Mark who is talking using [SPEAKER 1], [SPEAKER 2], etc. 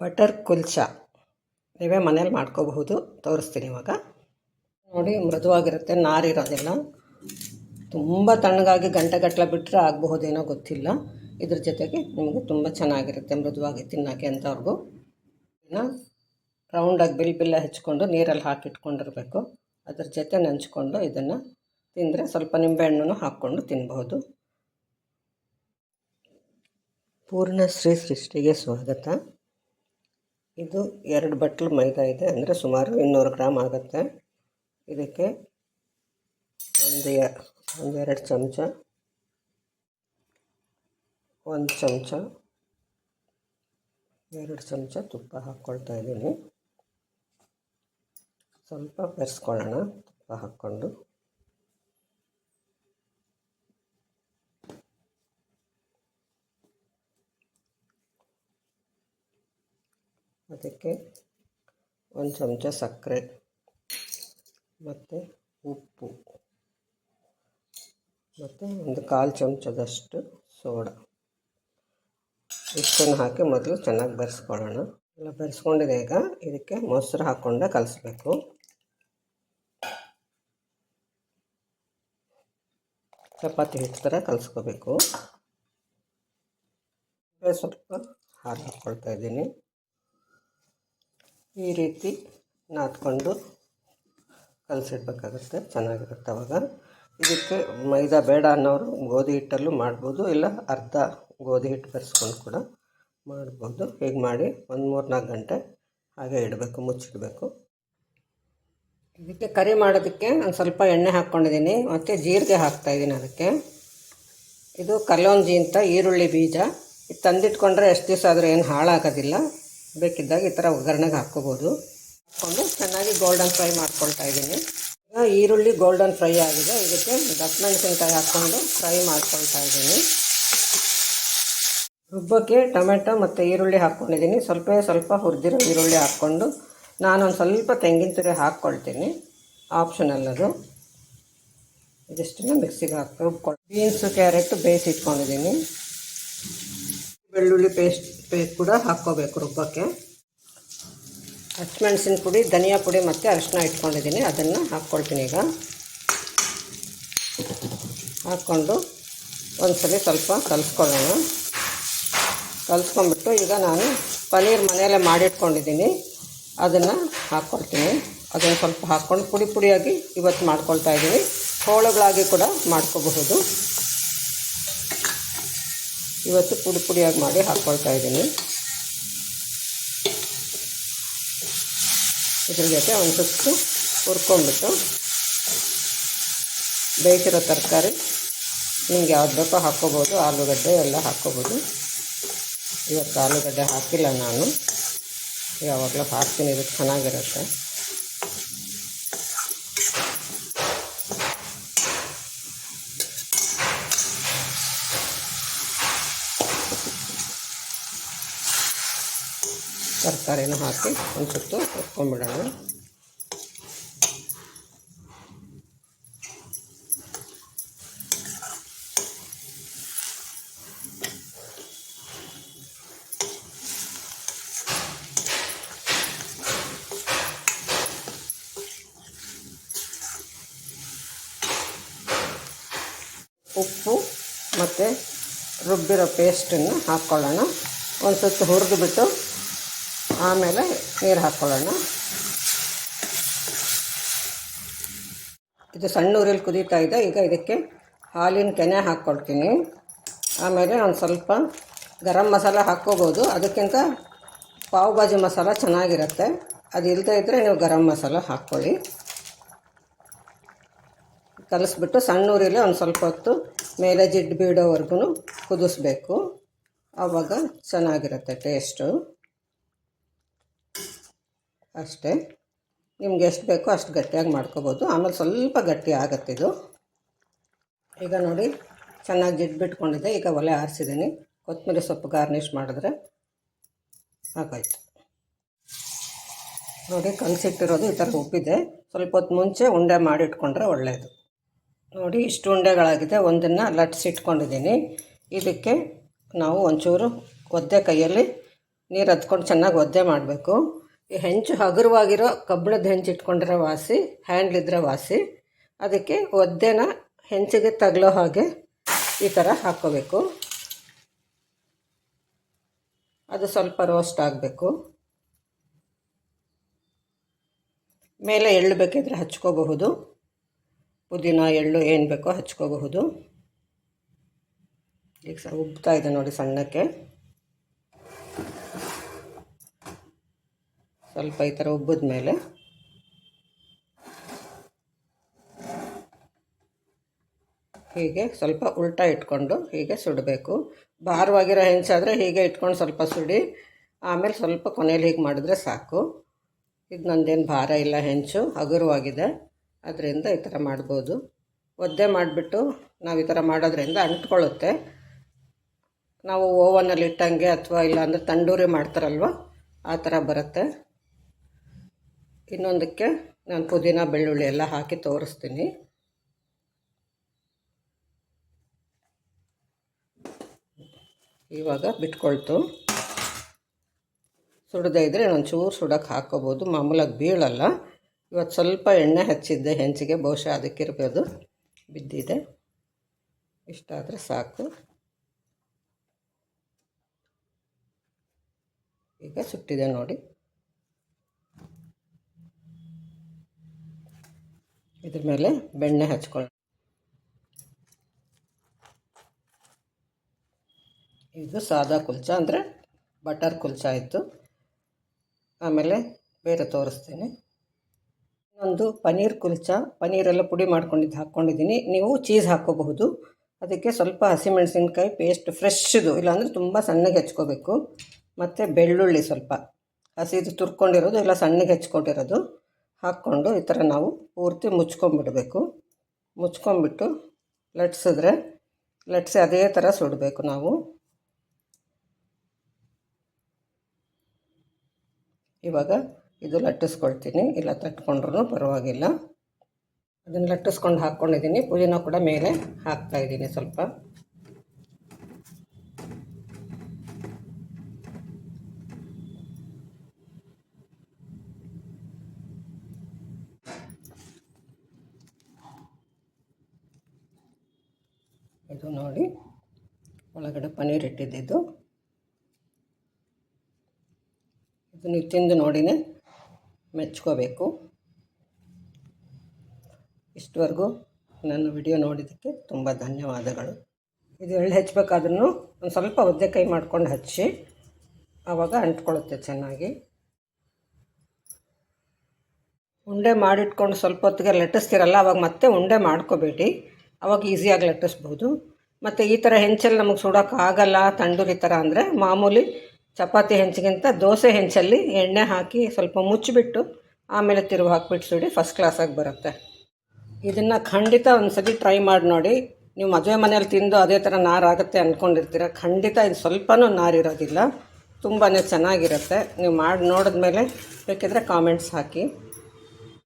[SPEAKER 1] Butter kulcha. ನೀವೇ ಮನೇಲಿ ಮಾಡ್ಕೋಬಹುದು. ತೋರಿಸ್ತೀನಿ ಇವಾಗ. ನೋಡಿ, ಮೃದುವಾಗಿರುತ್ತೆ. ನಾರಿರೋದಿಲ್ಲ ತುಂಬ ತಣ್ಣಗಾಗಿ ಗಂಟೆಗಟ್ಟಲೆ ಬಿಟ್ಟರೆ ಆಗಬಹುದೇನೋ ಗೊತ್ತಿಲ್ಲ. ಇದ್ರ ಜೊತೆಗೆ ನಿಮಗೆ ತುಂಬ ಚೆನ್ನಾಗಿರುತ್ತೆ ಮೃದುವಾಗಿ ತಿನ್ನೋಕ್ಕೆ ಅಂಥವ್ರಿಗೂ ಇನ್ನು ರೌಂಡಾಗಿ ಬಿಲ್ ಬಿಲ್ಲ ಹೆಚ್ಕೊಂಡು ನೀರಲ್ಲಿ ಹಾಕಿಟ್ಕೊಂಡಿರಬೇಕು. ಅದ್ರ ಜೊತೆ ನೆಂಚ್ಕೊಂಡು ಇದನ್ನು ತಿಂದರೆ ಸ್ವಲ್ಪ ನಿಂಬೆಹಣ್ಣು ಹಾಕ್ಕೊಂಡು ತಿನ್ಬಹುದು. ಪೂರ್ಣಶ್ರೀ ಸೃಷ್ಟಿಗೆ ಸ್ವಾಗತ. ಇದು ಎರಡು ಬಟ್ಲು ಮೈದಾ ಇದೆ ಅಂದರೆ ಸುಮಾರು ಇನ್ನೂರು ಗ್ರಾಮ್ ಆಗುತ್ತೆ. ಇದಕ್ಕೆ ಒಂದು ಒಂದೆರಡು ಚಮಚ, ಒಂದು ಚಮಚ, ಎರಡು ಚಮಚ ತುಪ್ಪ ಹಾಕ್ಕೊಳ್ತಾ ಇದ್ದೀನಿ. ಸ್ವಲ್ಪ ಬೆರೆಸ್ಕೊಳ್ಳೋಣ, ತುಪ್ಪ ಹಾಕ್ಕೊಂಡು. ಅದಕ್ಕೆ ಒಂದು ಚಮಚ ಸಕ್ಕರೆ ಮತ್ತು ಉಪ್ಪು ಮತ್ತು ಒಂದು ಕಾಲು ಚಮಚದಷ್ಟು ಸೋಡಾ. ಇಷ್ಟನ್ನು ಹಾಕಿ ಮೊದಲು ಚೆನ್ನಾಗಿ ಬೆರೆಸ್ಕೊಳ್ಳೋಣ. ಎಲ್ಲ ಬೆರೆಸ್ಕೊಂಡಿದೆ ಈಗ. ಇದಕ್ಕೆ ಮೊಸರು ಹಾಕ್ಕೊಂಡೆ ಕಲಿಸ್ಬೇಕು. ಚಪಾತಿ ಹಿಟ್ಟು ಥರ ಕಲಿಸ್ಕೋಬೇಕು. ಸ್ವಲ್ಪ ಹಾಲು ಹಾಕ್ಕೊಳ್ತಾ ಇದ್ದೀನಿ. ಈ ರೀತಿ ನಾದ್ಕೊಂಡು ಕಲಸಿಡ್ಬೇಕಾಗುತ್ತೆ. ಚೆನ್ನಾಗಿರುತ್ತೆ ಅವಾಗ. ಇದಕ್ಕೆ ಮೈದಾ ಬೇಡ ಅನ್ನೋರು ಗೋಧಿ ಹಿಟ್ಟಲ್ಲೂ ಮಾಡ್ಬೋದು, ಇಲ್ಲ ಅರ್ಧ ಗೋಧಿ ಹಿಟ್ಟು ಬೆರೆಸ್ಕೊಂಡು ಕೂಡ ಮಾಡ್ಬೋದು. ಹೀಗೆ ಮಾಡಿ ಒಂದು ಮೂರು ನಾಲ್ಕು ಗಂಟೆ ಹಾಗೆ ಇಡಬೇಕು, ಮುಚ್ಚಿಡಬೇಕು. ಇದಕ್ಕೆ ಕರಿ ಮಾಡೋದಕ್ಕೆ ನಾನು ಸ್ವಲ್ಪ ಎಣ್ಣೆ ಹಾಕ್ಕೊಂಡಿದ್ದೀನಿ. ಮತ್ತು ಜೀರಿಗೆ ಹಾಕ್ತಾಯಿದ್ದೀನಿ ಅದಕ್ಕೆ. ಇದು ಕಲ್ಲೊಂಜಿ ಅಂತ ಈರುಳ್ಳಿ ಬೀಜ. ಇದು ತಂದಿಟ್ಕೊಂಡ್ರೆ ಎಷ್ಟು ದಿವಸ ಆದರೂ ಏನು ಹಾಳಾಗೋದಿಲ್ಲ. ಬೇಕಿದ್ದಾಗ ಈ ಥರ ಒಗ್ಗರಣೆಗೆ ಹಾಕ್ಕೋಬೋದು. ಹಾಕ್ಕೊಂಡು ಚೆನ್ನಾಗಿ ಗೋಲ್ಡನ್ ಫ್ರೈ ಮಾಡ್ಕೊಳ್ತಾ ಇದ್ದೀನಿ. ಈರುಳ್ಳಿ ಗೋಲ್ಡನ್ ಫ್ರೈ ಆಗಿದೆ. ಇದಕ್ಕೆ ದಪ್ಪ ಮೆಣಸಿನ್ಕಾಯಿ ಹಾಕ್ಕೊಂಡು ಫ್ರೈ ಮಾಡ್ಕೊಳ್ತಾ ಇದ್ದೀನಿ. ರುಬ್ಬಕ್ಕೆ ಟೊಮೆಟೊ ಮತ್ತು ಈರುಳ್ಳಿ ಹಾಕ್ಕೊಂಡಿದ್ದೀನಿ. ಸ್ವಲ್ಪ ಸ್ವಲ್ಪ ಹುರಿದಿರೋ ಈರುಳ್ಳಿ ಹಾಕ್ಕೊಂಡು ನಾನೊಂದು ಸ್ವಲ್ಪ ತೆಂಗಿನ ತುರಿ ಹಾಕ್ಕೊಳ್ತೀನಿ. ಆಪ್ಷನಲ್ ಅದು. ಇದಿಷ್ಟನ್ನು ಮಿಕ್ಸಿಗೆ ಹಾಕಿ ರುಬ್ಕೊಂಡು ಬೀನ್ಸು, ಕ್ಯಾರೆಟು ಬೇಯಿಸಿಟ್ಕೊಂಡಿದ್ದೀನಿ. ಬೆಳ್ಳುಳ್ಳಿ ಪೇಸ್ಟ್ ಪೇಸ್ಟ್ ಕೂಡ ಹಾಕ್ಕೋಬೇಕು ರುಬ್ಬಕ್ಕೆ. ಹಸಿಮೆಣಸಿನ ಪುಡಿ, ಧನಿಯಾ ಪುಡಿ ಮತ್ತು ಅರಿಶಿನ ಇಟ್ಕೊಂಡಿದ್ದೀನಿ. ಅದನ್ನು ಹಾಕ್ಕೊಳ್ತೀನಿ ಈಗ. ಹಾಕ್ಕೊಂಡು ಒಂದ್ಸಲ ಸ್ವಲ್ಪ ಕಲಿಸ್ಕೊಳ್ಳೋಣ. ಕಲಿಸ್ಕೊಂಡ್ಬಿಟ್ಟು ಈಗ ನಾನು ಪನ್ನೀರ್ ಮನೆಯಲ್ಲೇ ಮಾಡಿಟ್ಕೊಂಡಿದ್ದೀನಿ. ಅದನ್ನು ಹಾಕ್ಕೊಳ್ತೀನಿ. ಅದನ್ನು ಸ್ವಲ್ಪ ಹಾಕ್ಕೊಂಡು ಪುಡಿ ಪುಡಿಯಾಗಿ ಇವತ್ತು ಮಾಡ್ಕೊಳ್ತಾ ಇದ್ದೀನಿ ಹೋಳುಗಳಾಗಿ ಕೂಡ ಮಾಡ್ಕೋಬಹುದು. ಇವತ್ತು ಪುಡಿ ಪುಡಿಯಾಗಿ ಮಾಡಿ ಹಾಕ್ಕೊಳ್ತಾ ಇದ್ದೀನಿ. ಇದ್ರ ಜೊತೆ ಒಂದು ಸುತ್ತು ಹುರ್ಕೊಂಡ್ಬಿಟ್ಟು ಬೇಯಿಸಿರೋ ತರಕಾರಿ ನಿಮ್ಗೆ ಯಾವ್ದು ಬೇಕೋ ಹಾಕ್ಕೋಬೋದು, ಆಲೂಗಡ್ಡೆ ಎಲ್ಲ ಹಾಕ್ಕೋಬೋದು. ಇವತ್ತು ಆಲೂಗಡ್ಡೆ ಹಾಕಿಲ್ಲ ನಾನು. ಯಾವಾಗಲೂ ಹಾಕ್ತೀನಿ ಇದಕ್ಕೆ ಚೆನ್ನಾಗಿರುತ್ತೆ. ತರಕಾರಿನ ಹಾಕಿ ಒಂದು ಸುತ್ತು ಹುರ್ಕೊಂಡ್ಬಿಡೋಣ ಉಪ್ಪು ಮತ್ತು ರುಬ್ಬಿರೋ ಪೇಸ್ಟನ್ನು ಹಾಕ್ಕೊಳ್ಳೋಣ ಒಂದು ಸುತ್ತು ಹುರಿದ್ಬಿಟ್ಟು ಆಮೇಲೆ ನೀರು ಹಾಕ್ಕೊಳ್ಳೋಣ ಇದು ಸಣ್ಣ ಊರಲ್ಲಿ ಕುದೀತಾ ಇದೆ. ಈಗ ಇದಕ್ಕೆ ಹಾಲಿನ ಕೆನೆ ಹಾಕ್ಕೊಳ್ತೀನಿ. ಆಮೇಲೆ ಒಂದು ಸ್ವಲ್ಪ ಗರಂ ಮಸಾಲ ಹಾಕ್ಕೋಬೋದು. ಅದಕ್ಕಿಂತ ಪಾವ್ ಭಾಜಿ ಮಸಾಲ ಚೆನ್ನಾಗಿರುತ್ತೆ. ಅದು ಇಲ್ಲದೇ ಇದ್ದರೆ ನೀವು ಗರಂ ಮಸಾಲ ಹಾಕ್ಕೊಳ್ಳಿ. ಕಲಿಸ್ಬಿಟ್ಟು ಸಣ್ಣ ಊರಿಲಿ ಒಂದು ಸ್ವಲ್ಪ ಹೊತ್ತು ಮೇಲೆ ಜಿಡ್ಡು ಬೀಡೋವರೆಗೂ ಕುದಿಸ್ಬೇಕು. ಆವಾಗ ಚೆನ್ನಾಗಿರುತ್ತೆ ಟೇಸ್ಟು ಅಷ್ಟೇ. ನಿಮ್ಗೆ ಎಷ್ಟು ಬೇಕೋ ಅಷ್ಟು ಗಟ್ಟಿಯಾಗಿ ಮಾಡ್ಕೋಬೋದು. ಆಮೇಲೆ ಸ್ವಲ್ಪ ಗಟ್ಟಿ ಆಗುತ್ತೆ ಇದು. ಈಗ ನೋಡಿ, ಚೆನ್ನಾಗಿ ಜಿಡ್ಬಿಟ್ಕೊಂಡಿದ್ದೆ ಬಿಟ್ಕೊಂಡಿದೆ ಈಗ ಒಲೆ ಆರಿಸಿದ್ದೀನಿ. ಕೊತ್ತಂಬರಿ ಸೊಪ್ಪು ಗಾರ್ನಿಷ್ ಮಾಡಿದ್ರೆ ಆಗೋಯ್ತು ನೋಡಿ ಕಲಸಿಟ್ಟಿರೋದು ಈ ಥರ ಉಪ್ಪಿದೆ. ಸ್ವಲ್ಪ ಹೊತ್ತು ಮುಂಚೆ ಉಂಡೆ ಮಾಡಿಟ್ಕೊಂಡ್ರೆ ಒಳ್ಳೆಯದು ನೋಡಿ, ಇಷ್ಟು ಉಂಡೆಗಳಾಗಿದೆ. ಒಂದನ್ನು ಲಟ್ಸಿಟ್ಕೊಂಡಿದ್ದೀನಿ. ಇದಕ್ಕೆ ನಾವು ಒಂಚೂರು ಒದ್ದೆ ಕೈಯಲ್ಲಿ ನೀರು ಹತ್ಕೊಂಡು ಚೆನ್ನಾಗಿ ಒದ್ದೆ ಮಾಡಬೇಕು. ಹೆಂಚು ಹಗುರವಾಗಿರೋ ಕಬ್ಬಿಣದ ಹೆಂಚು ಇಟ್ಕೊಂಡಿರೋ ವಾಸಿ ಹ್ಯಾಂಡ್ಲಿದ್ರೆ ವಾಸಿ, ಅದಕ್ಕೆ ಒದ್ದೆನ ಹೆಂಚಿಗೆ ತಗಲೋ ಹಾಗೆ ಈ ಥರ ಹಾಕ್ಕೋಬೇಕು. ಅದು ಸ್ವಲ್ಪ ರೋಸ್ಟ್ ಆಗಬೇಕು. ಮೇಲೆ ಎಳ್ಳು ಬೇಕಿದ್ರೆ ಹಚ್ಕೋಬಹುದು. ಪುದೀನ, ಎಳ್ಳು ಏನು ಬೇಕೋ ಹಚ್ಕೋಬಹುದು. ಈಗ ಉಬ್ತಾ ಇದೆ ನೋಡಿ ಸಣ್ಣಕ್ಕೆ. ಸ್ವಲ್ಪ ಈ ಥರ ಉಬ್ಬಿದ ಮೇಲೆ ಹೀಗೆ ಸ್ವಲ್ಪ ಉಲ್ಟಾ ಇಟ್ಕೊಂಡು ಹೀಗೆ ಸುಡಬೇಕು. ಭಾರವಾಗಿರೋ ಹೆಂಚಾದರೆ ಹೀಗೆ ಇಟ್ಕೊಂಡು ಸ್ವಲ್ಪ ಸುಡಿ. ಆಮೇಲೆ ಸ್ವಲ್ಪ ಕೊನೆಯಲ್ಲಿ ಹೀಗೆ ಮಾಡಿದ್ರೆ ಸಾಕು. ಇದು ನಂದೇನು ಭಾರ ಇಲ್ಲ, ಹೆಂಚು ಹಗುರವಾಗಿದೆ. ಅದರಿಂದ ಈ ಥರ ಮಾಡ್ಬೋದು. ಒದ್ದೆ ಮಾಡಿಬಿಟ್ಟು ನಾವು ಈ ಥರ ಮಾಡೋದ್ರಿಂದ ಅಂಟ್ಕೊಳ್ಳುತ್ತೆ. ನಾವು ಓವನಲ್ಲಿ ಇಟ್ಟಂಗೆ ಅಥವಾ ಇಲ್ಲಾಂದರೆ ತಂಡೂರಿ ಮಾಡ್ತಾರಲ್ವ, ಆ ಥರ ಬರುತ್ತೆ. ಇನ್ನೊಂದಕ್ಕೆ ನಾನು ಪುದೀನ, ಬೆಳ್ಳುಳ್ಳಿ ಎಲ್ಲ ಹಾಕಿ ತೋರಿಸ್ತೀನಿ. ಇವಾಗ ಬಿಟ್ಕೊಳ್ತು. ಸುಡದೇ ಇದ್ದರೆ ಒಂಚೂರು ಸುಡೋಕೆ ಹಾಕ್ಕೋಬೋದು ಮಾಮೂಲಾಗಿ ಬೀಳಲ್ಲ. ಇವತ್ತು ಸ್ವಲ್ಪ ಎಣ್ಣೆ ಹಚ್ಚಿದ್ದೆ ಹೆಂಚಿಗೆ, ಬಹುಶಃ ಅದಕ್ಕಿರ್ಬೋದು ಬಿದ್ದಿದೆ. ಇಷ್ಟಾದರೆ ಸಾಕು. ಈಗ ಸುಟ್ಟಿದೆ ನೋಡಿ. ಇದ್ರ ಮೇಲೆ ಬೆಣ್ಣೆ ಹಚ್ಕೊಳ್ಳಿ ಇದು ಸಾದಾ ಕುಲ್ಚ ಅಂದರೆ ಬಟರ್ ಕುಲ್ಚ ಆಯಿತು. ಆಮೇಲೆ ಬೇರೆ ತೋರಿಸ್ತೀನಿ. ಇನ್ನೊಂದು ಪನ್ನೀರ್ ಕುಲ್ಚ. ಪನ್ನೀರೆಲ್ಲ ಪುಡಿ ಮಾಡ್ಕೊಂಡಿದ್ದು ಹಾಕ್ಕೊಂಡಿದ್ದೀನಿ ನೀವು ಚೀಸ್ ಹಾಕ್ಕೋಬಹುದು ಅದಕ್ಕೆ ಸ್ವಲ್ಪ ಹಸಿಮೆಣಸಿನ್ಕಾಯಿ ಪೇಸ್ಟ್ ಫ್ರೆಶ್ದು, ಇಲ್ಲಾಂದರೆ ತುಂಬ ಸಣ್ಣಗೆ ಹೆಚ್ಕೋಬೇಕು. ಮತ್ತು ಬೆಳ್ಳುಳ್ಳಿ ಸ್ವಲ್ಪ. ಹಸಿದು ತುರ್ಕೊಂಡಿರೋದು, ಇಲ್ಲ ಸಣ್ಣಗೆ ಹೆಚ್ಕೊಂಡಿರೋದು ಹಾಕ್ಕೊಂಡು ಈ ಥರ ನಾವು ಪೂರ್ತಿ ಮುಚ್ಕೊಂಬಿಡಬೇಕು. ಮುಚ್ಕೊಂಬಿಟ್ಟು ಲಟ್ಸಿದ್ರೆ, ಲಟ್ಸಿ ಅದೇ ಥರ ಸುಡಬೇಕು ನಾವು. ಇವಾಗ ಇದು ಲಟ್ಟಿಸ್ಕೊಳ್ತೀನಿ. ಇಲ್ಲ ತಟ್ಕೊಂಡ್ರೂ ಪರವಾಗಿಲ್ಲ. ಅದನ್ನು ಲಟ್ಟಿಸ್ಕೊಂಡು ಹಾಕ್ಕೊಂಡಿದ್ದೀನಿ. ಪುದೀನ ಕೂಡ ಮೇಲೆ ಹಾಕ್ತಾಯಿದ್ದೀನಿ ಸ್ವಲ್ಪ. ಇದು ನೋಡಿ. ಒಳಗಡೆ ಪನ್ನೀರ್ ಇಟ್ಟಿದ್ದಿದ್ದು. ಇದು ನೀವು ತಿಂದು ನೋಡಿನೇ ಮೆಚ್ಕೋಬೇಕು. ಇಷ್ಟವರೆಗೂ ನನ್ನ ವಿಡಿಯೋ ನೋಡಿದ್ದಕ್ಕೆ ತುಂಬ ಧನ್ಯವಾದಗಳು. ಇದು ಎಳ್ಳು ಹಚ್ಚಬೇಕಾದ್ರೂ ಒಂದು ಸ್ವಲ್ಪ ಒದ್ದೆ ಕೈ ಮಾಡ್ಕೊಂಡು ಹಚ್ಚಿ, ಆವಾಗ ಅಂಟ್ಕೊಳ್ಳುತ್ತೆ ಚೆನ್ನಾಗಿ. ಉಂಡೆ ಮಾಡಿಟ್ಕೊಂಡು ಸ್ವಲ್ಪ ಹೊತ್ತಿಗೆ ಲಟ್ಟಿಸ್ತೀರಲ್ಲ ಅವಾಗ ಮತ್ತೆ ಉಂಡೆ ಮಾಡ್ಕೋಬೇಡಿ. ಅವಾಗ ಈಸಿಯಾಗಿ ಲಟ್ಟಿಸ್ಬೋದು. ಮತ್ತು ಈ ಥರ ಹೆಂಚಲ್ಲಿ ನಮಗೆ ಸುಡೋಕೆ ಆಗಲ್ಲ ತಂಡೂರಿ ಥರ ಅಂದರೆ ಮಾಮೂಲಿ ಚಪಾತಿ ಹೆಂಚಿಗಿಂತ ದೋಸೆ ಹೆಂಚಲ್ಲಿ ಎಣ್ಣೆ ಹಾಕಿ ಸ್ವಲ್ಪ ಮುಚ್ಚಿಬಿಟ್ಟು ಆಮೇಲೆ ತಿರುವು ಹಾಕ್ಬಿಟ್ಟು ಸುಡಿ ಫಸ್ಟ್ ಕ್ಲಾಸಾಗಿ ಬರುತ್ತೆ. ಇದನ್ನು ಖಂಡಿತ ಒಂದು ಟ್ರೈ ಮಾಡಿ ನೋಡಿ. ನೀವು ಮದುವೆ ಮನೇಲಿ ತಿಂದು ಅದೇ ಥರ ನಾರಾಗುತ್ತೆ ಅಂದ್ಕೊಂಡಿರ್ತೀರ ಖಂಡಿತ ಇದು ಸ್ವಲ್ಪನೂ ನಾರಿರೋದಿಲ್ಲ. ತುಂಬಾ ಚೆನ್ನಾಗಿರುತ್ತೆ. ನೀವು ಮಾಡಿ ನೋಡಿದ್ಮೇಲೆ ಬೇಕಿದ್ರೆ ಕಾಮೆಂಟ್ಸ್ ಹಾಕಿ.